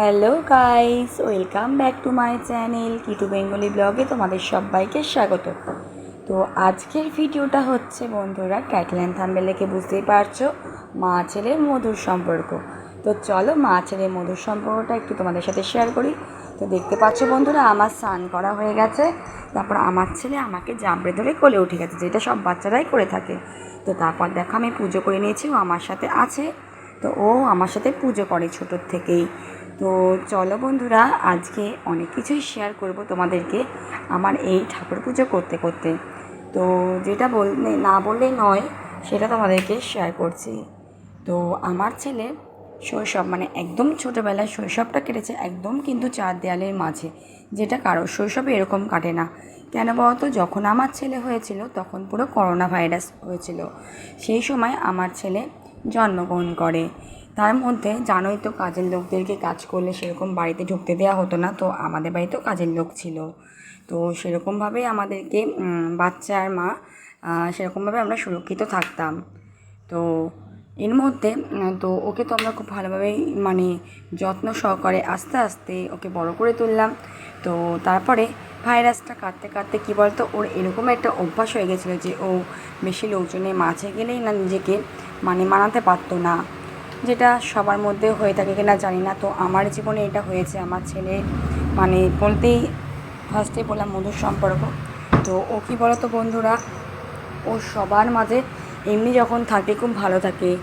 Hello guys welcome back to my channel Kitu Bengali ব্লগে তোমাদের সবাইকে স্বাগত। তো আজকের ভিডিওটা হচ্ছে, বন্ধুরা ক্যাটল্যান্ড থাম্বেলেকে বুঝতেই পারছ, মা ছেলের মধুর সম্পর্ক। তো চলো মা ছেলের মধুর সম্পর্কটা একটু তোমাদের সাথে শেয়ার করি। তো দেখতে পাচ্ছ, বন্ধুরা, আমার স্নান করা হয়ে গেছে। তারপর আমার ছেলে আমাকে জাবড়ে ধরে কোলে উঠে গেছে, যেটা সব বাচ্চারাই করে থাকে। তো তারপর দেখো, আমি পুজো করে নিয়েছি, ও আমার সাথে আছে। তো ও আমার সাথে পুজো করে ছোটোর থেকেই। তো চলো বন্ধুরা, আজকে অনেক কিছুই শেয়ার করব তোমাদেরকে আমার এই ঠাকুর পুজো করতে করতে। তো যেটা বললে, না বললেই নয়, সেটা তোমাদেরকে শেয়ার করছি। তো আমার ছেলে শৈশব মানে একদম ছোটোবেলায় শৈশবটা কেটেছে একদম কিন্তু চার দেয়ালের মাঝে, যেটা কারও শৈশবে এরকম কাটে না। কেন বলতো, যখন আমার ছেলে হয়েছিল, তখন পুরো করোনা ভাইরাস হয়েছিল। সেই সময় আমার ছেলে জন্মগ্রহণ করে। তার মধ্যে জানোই তো কাজের লোকদেরকে কাজ করলে সেরকম বাড়িতে ঢুকতে দেওয়া হতো না, তো আমাদের বাড়িতেও কাজের লোক ছিল। তো সেরকমভাবেই আমাদেরকে বাচ্চা আর মা সেরকমভাবে আমরা সুরক্ষিত থাকতাম। তো এর মধ্যে তো ওকে তো আমরা খুব ভালোভাবেই মানে যত্ন সহকারে আস্তে আস্তে ওকে বড় করে তুললাম। তো তারপরে ভাইরাসটা কাটতে কাটতে কী বলতো, ওর এরকম একটা অভ্যাস হয়ে গেছিল যে ও বেশি লোকজনে মাঝে গেলেই না নিজেকে মানে মানাতে পারতো না। যেটা সবার মধ্যে হয়ে থাকে কিনা জানি না। তো আমার জীবনে এটা হয়েছে, আমার ছেলে মানে বলতেই ফার্স্টে বললাম মধুর সম্পর্ক। তো ও কী বলো তো বন্ধুরা, ও সবার মাঝে এমনি যখন থাকে খুব ভালো থাকে।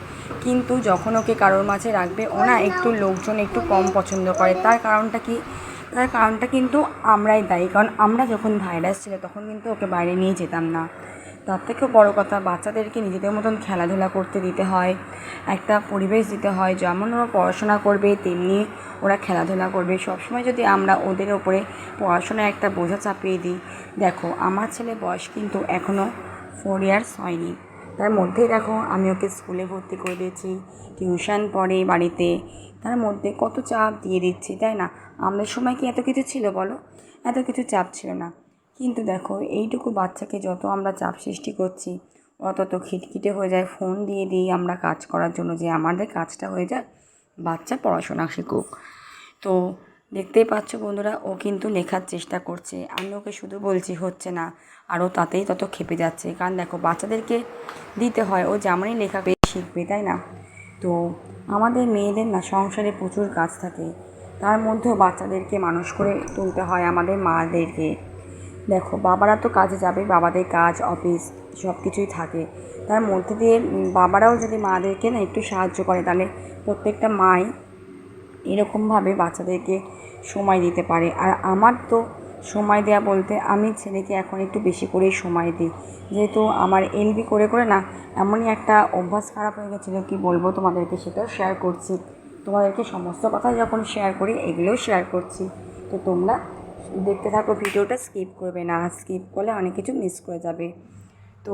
কিন্তু যখন ওকে কারোর মাঝে রাখবে, ও না একটু লোকজন একটু কম পছন্দ করে। তার কারণটা কি? তার কারণটা কিন্তু আমরাই দায়ী। কারণ আমরা যখন ভাইরাস ছিল, তখন কিন্তু ওকে বাইরে নিয়ে যেতাম না। তার থেকেও বড় কথা বাচ্চাদেরকে নিজেদের মতন খেলাধুলা করতে দিতে হয়, একটা পরিবেশ দিতে হয়। যেমন ওরা পড়াশোনা করবে, তেমনি ওরা খেলাধুলা করবে। সবসময় যদি আমরা ওদের ওপরে পড়াশোনায় একটা বোঝা চাপিয়ে দিই, দেখো, আমার ছেলে বয়স কিন্তু এখনও ফোর ইয়ার্স হয়নি। তার মধ্যেই দেখো, আমি ওকে স্কুলে ভর্তি করে দিয়েছি, টিউশন পড়ে বাড়িতে। তার মধ্যে কত চাপ দিয়ে দিচ্ছি, তাই না? আমাদের সময় কি এত কিছু ছিল বলো? এত কিছু চাপ ছিল না। কিন্তু দেখো, এইটুকু বাচ্চাকে যত আমরা চাপ সৃষ্টি করছি, অত তো খিটখিটে হয়ে যায় ফোন দিয়ে দিই আমরা কাজ করার জন্য যে আমাদের কাজটা হয়ে যায় বাচ্চা পড়াশোনা শিখুক। তো দেখতেই পাচ্ছ বন্ধুরা, ও কিন্তু লেখার চেষ্টা করছে। আমি ওকে শুধু বলছি, হচ্ছে না। আরও তাতেই তত খেপে যাচ্ছে। কারণ দেখো, বাচ্চাদেরকে দিতে হয়, ও যেমনই লেখা পেয়ে শিখবে, তাই না? তো আমাদের মেয়েদের না, সংসারে প্রচুর কাজ থাকে। তার মধ্যেও বাচ্চাদেরকে মানুষ করে তুলতে হয় আমাদের মাদেরকে। দেখো, বাবারা তো কাজে যাবে, বাবাদের কাজ, অফিস সব কিছুই থাকে। তার মধ্যে দিয়ে বাবারাও যদি মাদেরকে না একটু সাহায্য করে, তাহলে প্রত্যেকটা মাই এরকমভাবে বাচ্চাদেরকে সময় দিতে পারে। আর আমার তো সময় দেওয়া বলতে আমি ছেলেকে এখন একটু বেশি করেই সময় দিই। যেহেতু আমার এলবি করে করে না, এমনই একটা অভ্যাস খারাপ হয়ে গেছিল, কি বলব তোমাদেরকে সেটাও শেয়ার করছি। তোমাদেরকে সমস্ত কথা যখন শেয়ার করি, এগুলোও শেয়ার করছি। তো তোমরা দেখতে থাকো ভিডিওটা স্কিপ করবে না। স্কিপ করলে অনেক কিছু মিস করে যাবে। তো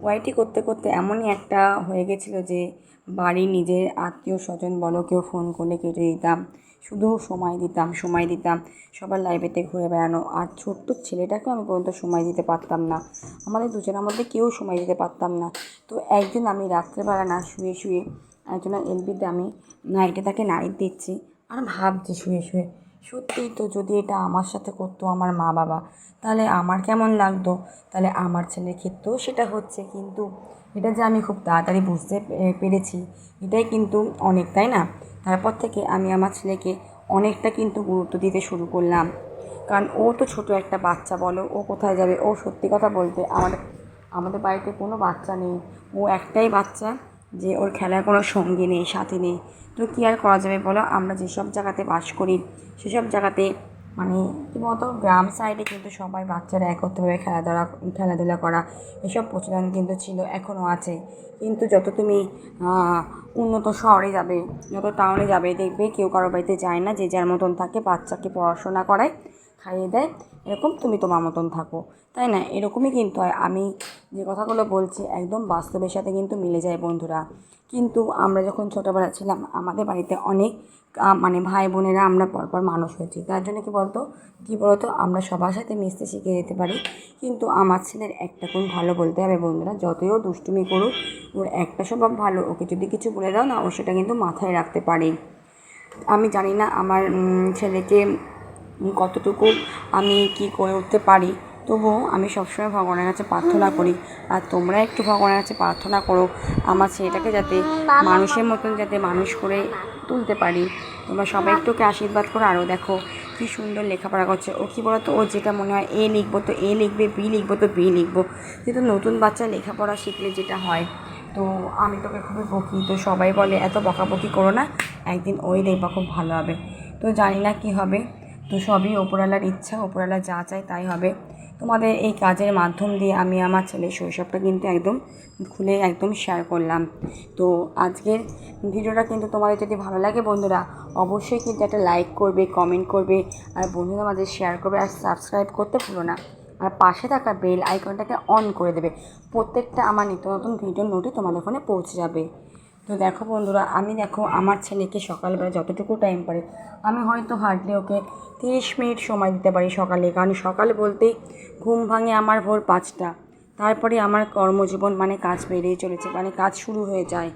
ওয়াইটি করতে করতে এমনই একটা হয়ে গেছিল যে বাড়ি নিজের আত্মীয় স্বজন বলো, কেউ ফোন করলে কেটে দিতাম। শুধু সময় দিতাম সময় দিতাম। সবার লাইব্রেরিতে ঘুরে বেড়ানো। আর ছোট্ট ছেলেটাকেও আমি পর্যন্ত সময় দিতে পারতাম না। আমাদের দুজনের মধ্যে কেউ সময় দিতে পারতাম না। তো একদিন আমি রাত্রেবেলা না শুয়ে শুয়ে একজনের এলবিতে আমি নাইটে তাকে নাইট দিচ্ছি। আর ভাবছি শুয়ে শুয়ে। সত্যিই তো যদি এটা আমার সাথে করতো আমার মা বাবা, তাহলে আমার কেমন লাগতো? তাহলে আমার ছেলের ক্ষেত্রেও সেটা হচ্ছে, কিন্তু এটা যে আমি খুব তাড়াতাড়ি বুঝতে পেরেছি, এটাই কিন্তু অনেক, তাই না? তারপর থেকে আমি আমার ছেলেকে অনেকটা কিন্তু গুরুত্ব দিতে শুরু করলাম। কারণ ও তো ছোট একটা বাচ্চা, বলো, ও কোথায় যাবে? ও সত্যি কথা বলতে আমাদের আমাদের বাড়িতে কোনো বাচ্চা নেই। ও একটাই বাচ্চা যে ওর খেলার কোনো সঙ্গী নেই, সাথী নেই। তো কী আর করা যাবে বলো? আমরা যেসব জায়গাতে বাস করি, সেসব জায়গাতে মানে কী বলতো, গ্রাম সাইডে কিন্তু সবাই বাচ্চারা একত্রভাবে খেলাধুলা খেলাধুলা করা, এসব প্রচলন কিন্তু ছিল, এখনও আছে। কিন্তু যত তুমি উন্নত শহরে যাবে যত টাউনে যাবে, দেখবে কেউ কারও বাড়িতে যায় না, যে যার মতন থাকে বাচ্চাকে পড়াশোনা করায়, খাইয়ে দেয়, এরকম তুমি তোমার মতন থাকো। তাই না? এরকমই কিন্তু হয়। আমি যে কথাগুলো বলছি একদম বাস্তবের সাথে কিন্তু মিলে যায় বন্ধুরা। কিন্তু আমরা যখন ছোটোবেলা ছিলাম, আমাদের বাড়িতে অনেক মানে ভাই বোনেরা আমরা পরপর মানুষ হয়েছি। তার জন্য কি বলতো? কী বলতো? আমরা সবার সাথে মিশতে শিখে যেতে পারি। কিন্তু আমার ছেলের একটা কোন ভালো বলতে হবে বন্ধুরা, যতই ও দুষ্টুমি করুক, ওর একটা স্বভাব ভালো, ওকে যদি কিছু বলে দাও না সেটা কিন্তু মাথায় রাখতে পারে। আমি জানি না আমার ছেলেকে কতটুকু আমি কি করে উঠতে পারি। তবুও আমি সবসময় ভগবানের কাছে প্রার্থনা করি। আর তোমরা একটু ভগবানের কাছে প্রার্থনা করো, আমার ছেলেটাকে যাতে মানুষের মতন যাতে মানুষ করে তুলতে পারি। তোমরা সবাই একটু ওকে আশীর্বাদ করো, আরও দেখো কি সুন্দর লেখাপড়া করছে। ও কী বলতো, ও যেটা মনে হয় এ লিখব তো এ লিখবে, বি লিখব তো বি লিখব। কিন্তু নতুন বাচ্চা লেখাপড়া শিখলে যেটা হয় তো আমি তোকে খুবই বকি, তো সবাই বলে, এত বকাবকি করো না, একদিন ওই দেখবা খুব ভালো হবে। তো জানি না কী হবে। তো সবই ওপরওয়ালার ইচ্ছা, ওপরওয়ালা যা চায় তাই হবে। তোমাদের এই কাজের মাধ্যম দিয়ে আমি আমার ছেলের শৈশবটা কিন্তু একদম খুলে একদম শেয়ার করলাম। তো আজকের ভিডিওটা কিন্তু তোমাদের যদি ভালো লাগে বন্ধুরা, অবশ্যই কিন্তু একটা লাইক করবে কমেন্ট করবে, আর বন্ধুদের মাঝে শেয়ার করবে, আর সাবস্ক্রাইব করতে ভুলো না। আর পাশে থাকা বেল আইকনটাকে অন করে দেবে। প্রত্যেকটা আমার নিত্য নতুন ভিডিও নোটে তোমাদের ফোনে পৌঁছে যাবে। তো দেখো বন্ধুরা, আমি দেখো আমার ছেলেকে সকালবেলা যতটুকু টাইম পারে, আমি হয়তো হার্ডলি ওকে তিরিশ মিনিট সময় দিতে পারি সকালে। কারণ সকালে বলতেই ঘুম ভাঙে আমার ভোর পাঁচটা। তারপরে আমার কর্মজীবন মানে কাজ বেড়েই চলেছে মানে কাজ শুরু হয়ে যায়।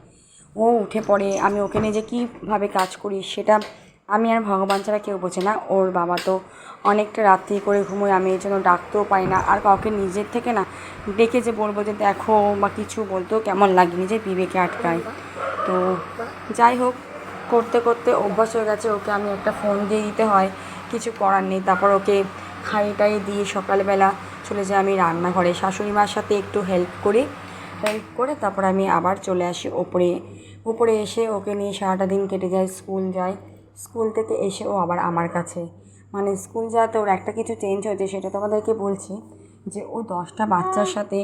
ও উঠে পড়ে, আমি ওকে নিয়ে যে কীভাবে কাজ করি সেটা আমি আর ভগবান ছাড়া কেউ বোঝে না। ওর বাবা তো অনেকটা রাত্রি করে ঘুমোয়, আমি এই জন্য ডাকতেও পাই না। আর কাউকে নিজের থেকে না ডেকে যে বলব যে দেখো বা কিছু বলতেও কেমন লাগে, নিজের বিবেকে আটকায়। তো যাই হোক, করতে করতে অভ্যাস হয়ে গেছে, ওকে আমি একটা ফোন দিয়ে দিতে হয়। কিছু করার নেই। তারপর ওকে খাই টাই দিয়ে সকালবেলা চলে যাই আমি রান্নাঘরে। শাশুড়ি মার সাথে একটু হেল্প করি হেল্প করে তারপর আমি আবার চলে আসি ওপরে। উপরে এসে ওকে নিয়ে সারাটা দিন কেটে যায়, স্কুল যায়। স্কুল থেকে এসে ও আবার আমার কাছে। মানে স্কুল যাতে ওর একটা কিছু চেঞ্জ হয়েছে সেটা তোমাদেরকে বলছি যে ও দশটা বাচ্চার সাথে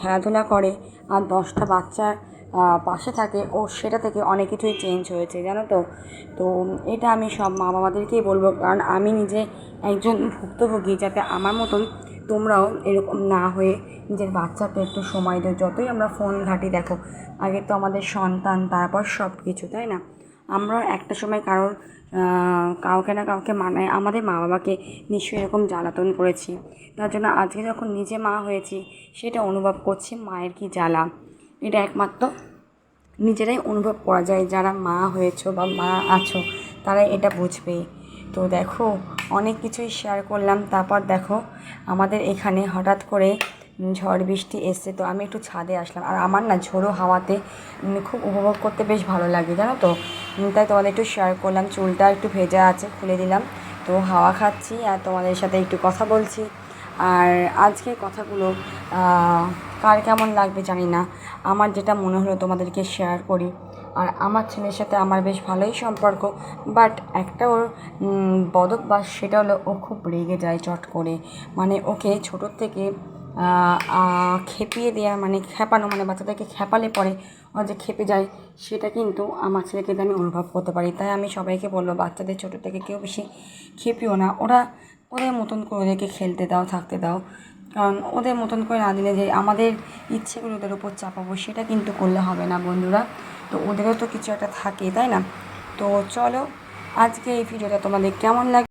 খেলাধুলা করে আর দশটা বাচ্চার পাশে থাকে ও সেটা থেকে অনেক কিছুই চেঞ্জ হয়েছে, জানো তো? তো এটা আমি সব মা বাবাদেরকেই বলব কারণ আমি নিজে একজন ভুক্তভোগী যাতে আমার মতন তোমরাও এরকম না হয়ে নিজের বাচ্চাকে একটু সময় দিও, যতই আমরা ফোন ঘাঁটি দেখো, আগে তো আমাদের সন্তান, তারপর সব কিছু তাই না? আমরা একটা সময় কারোর কাউকে না কাউকে মানে আমাদের মা বাবাকে নিশ্চয়ই এরকম জ্বালাতন করেছি। তার জন্য আজকে যখন নিজে মা হয়েছি, সেটা অনুভব করছি মায়ের কি জ্বালা। এটা একমাত্র নিজেরাই অনুভব করা যায়, যারা মা হয়েছো বা মা আছো তারা এটা বুঝবে। তো দেখো, অনেক কিছুই শেয়ার করলাম, তারপর দেখো, আমাদের এখানে হঠাৎ করে ঝড় বৃষ্টি এসছে, তো আমি একটু ছাদে আসলাম। আর আমার না ঝোড়ো হাওয়াতে খুব উপভোগ করতে বেশ ভালো লাগে, জানো তো? তাই তোমাদের একটু শেয়ার করলাম। চুলটা একটু ভেজা আছে, খুলে দিলাম। তো হাওয়া খাচ্ছি আর তোমাদের সাথে একটু কথা বলছি। আর আজকে কথাগুলো কার কেমন লাগবে জানি না। আমার যেটা মনে হলো তোমাদেরকে শেয়ার করি। আর আমার ছেলের সাথে আমার বেশ ভালোই সম্পর্ক। বাট একটা ওর বদক বাস সেটা হলো ও খুব রেগে যায় চট করে। মানে ওকে ছোটোর থেকে খেপিয়ে দেওয়া মানে খেপানো মানে বাচ্চাদেরকে খেপালে পরে ও যে খেপে যায়, সেটা কিন্তু আমার ছেলেকে আমি অনুভব করতে পারি। তাই আমি সবাইকে বলব, বাচ্চাদের ছোটো থেকে কেউ বেশি খেপিও না। ওরা ওদের মতন করে ওদেরকে খেলতে দাও, থাকতে দাও। কারণ ওদের মতন করে না দিলে যে আমাদের ইচ্ছেগুলো ওদের উপর চাপাবো, সেটা কিন্তু করলে হবে না বন্ধুরা। তো ওদেরও তো কিছু একটা থাকে, তাই না? তো চলো, আজকে এই ভিডিওটা তোমাদের কেমন লাগে